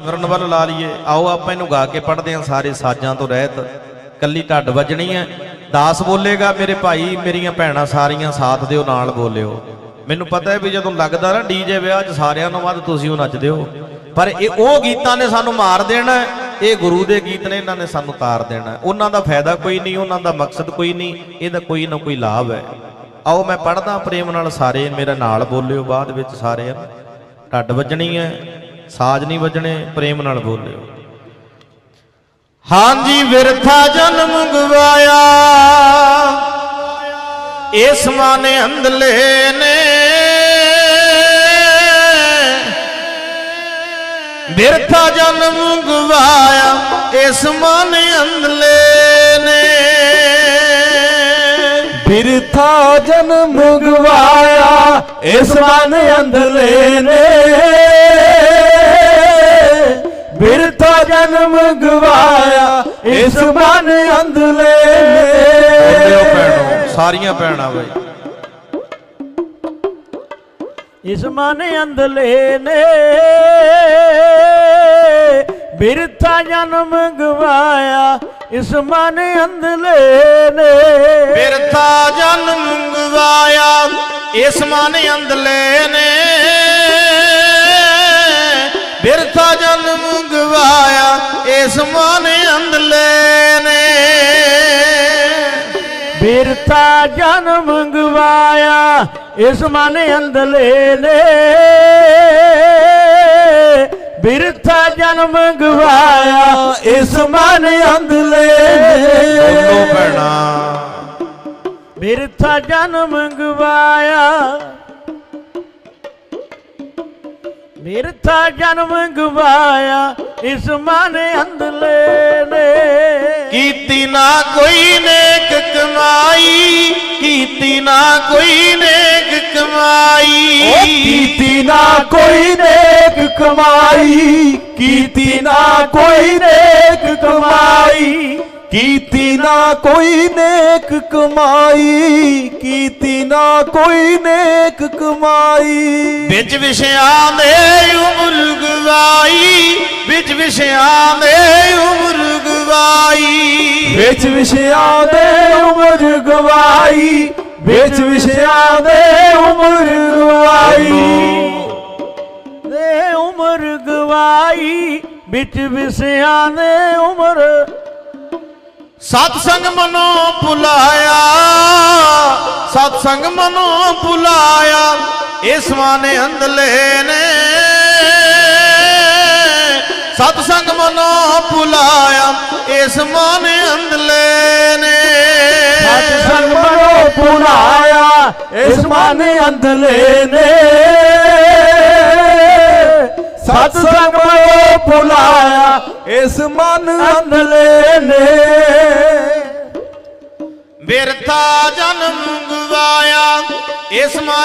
ਸਿਮਰਨ ਵੱਲ ਲਾ ਲਈਏ। ਆਓ ਆਪਾਂ ਇਹਨੂੰ ਗਾ ਕੇ ਪੜ੍ਹਦੇ ਹਾਂ ਸਾਰੇ ਸਾਜ਼ਾਂ ਤੋਂ ਰਹਿਤ। ਕੱਲੀ ਢੱਡ ਵੱਜਣੀ ਹੈ। ਦਾਸ ਬੋਲੇਗਾ, ਮੇਰੇ ਭਾਈ, ਮੇਰੀਆਂ ਭੈਣਾਂ ਸਾਰੀਆਂ ਸਾਥ ਦਿਓ, ਨਾਲ ਬੋਲਿਓ। ਮੈਨੂੰ ਪਤਾ ਹੈ ਵੀ ਜਦੋਂ ਲੱਗਦਾ ਨਾ ਡੀਜੇ ਵਿਆਹ 'ਚ ਸਾਰਿਆਂ ਨੂੰ ਵੱਧ ਤੁਸੀਂ ਉਹ ਨੱਚਦੇ ਹੋ। ਪਰ ਇਹ ਉਹ ਗੀਤਾਂ ਨੇ ਸਾਨੂੰ ਮਾਰ ਦੇਣਾ ਇਹ ਗੁਰੂ ਦੇ ਗੀਤ ਨੇ, ਇਹਨਾਂ ਨੇ ਸਾਨੂੰ ਤਾਰ ਦੇਣਾ ਉਹਨਾਂ ਦਾ ਫਾਇਦਾ ਕੋਈ ਨਹੀਂ, ਉਹਨਾਂ ਦਾ ਮਕਸਦ ਕੋਈ ਨਹੀਂ। ਇਹਦਾ ਕੋਈ ਨਾ ਕੋਈ ਲਾਭ ਹੈ। ਆਓ ਮੈਂ ਪੜ੍ਹਦਾ ਪ੍ਰੇਮ ਨਾਲ ਸਾਰੇ, ਮੇਰੇ ਨਾਲ ਬੋਲਿਓ ਬਾਅਦ ਵਿੱਚ ਸਾਰੇ ਢੱਡ ਵੱਜਣੀ ਹੈ। ਸਾਜ਼ ਨਹੀਂ ਵੱਜਣੇ, ਪ੍ਰੇਮ ਨਾਲ ਬੋਲਿਓ। ਹਾਂਜੀ, ਵਿਰਥਾ ਜਨਮ ਗਵਾਇਆ ਇਸ ਮਾਨੇ ਅੰਦਲੇ ਨੇ। ਵਿਰਥਾ ਜਨਮ ਗਵਾਇਆ ਇਸ ਮਾਨੇ ਅੰਦਲੇ ਨੇ। ਵਿਰਥਾ ਜਨਮ ਗਵਾਇਆ ਇਸ ਮਨ ਅੰਦਲੇ ਨੇ। ਜਨਮ ਗਵਾਇਆ ਇਸ ਮਨ ਅੰਦਲੇ ਨੇ। ਸਾਰੀਆਂ ਭੈਣਾਂ ਬਈ। ਇਸ ਮਨ ਅੰਦਲੇ ਨੇ ਬਿਰਥਾ ਜਨਮ ਗਵਾਇਆ ਇਸ ਮਨ ਅੰਦਲੇ ਨੇ। ਬਿਰਥਾ ਜਨਮ ਗਵਾਇਆ ਇਸ ਮਨ ਅੰਦਲੇ ਨੇ। ਬਿਰਥਾ ਜਨਮ ਗਵਾਇਆ ਇਸ ਮਨ ਅੰਦਲੇ ਨੇ। ਬਿਰਥਾ ਜਨਮ ਗਵਾਇਆ ਇਸ ਮਨ ਅੰਦਲੇ ਨੇ। ਬਿਰਥਾ ਜਨਮ ਗਵਾਇਆ ਇਸ ਮਨ ਅੰਦਲੇ ਬੋਲੋ ਨੇ ਭੈਣਾ। ਬਿਰਥਾ ਜਨਮ ਗਵਾਇਆ ਬਿਰਥਾ ਜਨਮ ਗਵਾਇਆ ਇਸ ਮਨ ਅੰਦਲੇ ਨੇ। ਕੀਤੀ ਨਾ ਕੋਈ ਨੇਕ ਕਮਾਈ ਕੀਤੀ ਨਾ ਕੋਈ ਨੇਕ ਕਮਾਈ। ਕੀਤੀ ਨਾ ਕੋਈ ਨੇਕ ਕਮਾਈ ਕੀਤੀ ਨਾ ਕੋਈ ਨੇਕ ਕਮਾਈ। ਕੀਤੀ ਨਾ ਕੋਈ ਨੇਕ ਕਮਾਈ ਕੀਤੀ ਨਾ ਕੋਈ ਨੇਕ ਕਮਾਈ। ਵਿੱਚ ਵਿਸ਼ਿਆਂ ਦੇ ਉਮਰ ਗਵਾਈ ਵਿੱਚ ਵਿਸ਼ਿਆਂ ਦੇ ਉਮਰ ਗਵਾਈ। ਵਿੱਚ ਵਿਸ਼ਿਆਂ ਦੇ ਉਮਰ ਗਵਾਈ ਵਿੱਚ ਵਿਸ਼ਿਆਂ ਦੇ ਉਮਰ ਗਵਾਈ। ਦੇ ਉਮਰ ਗਵਾਈ ਵਿੱਚ ਵਿਸ਼ਿਆਂ ਦੇ ਉਮਰ ਸਤ ਸੰਗ ਮਨੋ ਭੁਲਾਇਆ ਸਤ ਸੰਗ ਮਨੋ ਭੁਲਾਇਆ ਇਸ ਮਾਨੇ ਅੰਦਲੇ ਨੇ ਸਤ ਸੰਗ ਮਨੋ ਭੁਲਾਇਆ ਇਸ ਮਾਨੇ ਅੰਦਲੇ ਨੇ ਸਤ ਸੰਗ ਮਨੋ ਪੁਨਾਇਆ ਇਸ ਮਨ ਅੰਦਲੇ ਨੇ ਸਤ ਸੰਗ ਮਨੋ ਪੁਨਾਇਆ ਇਸ ਮਨ ਅੰਦਲੇ ਨੇ ਬਿਰਥਾ ਜਨਮ ਗਵਾਇਆ ਇਸ ਮਾਨੇ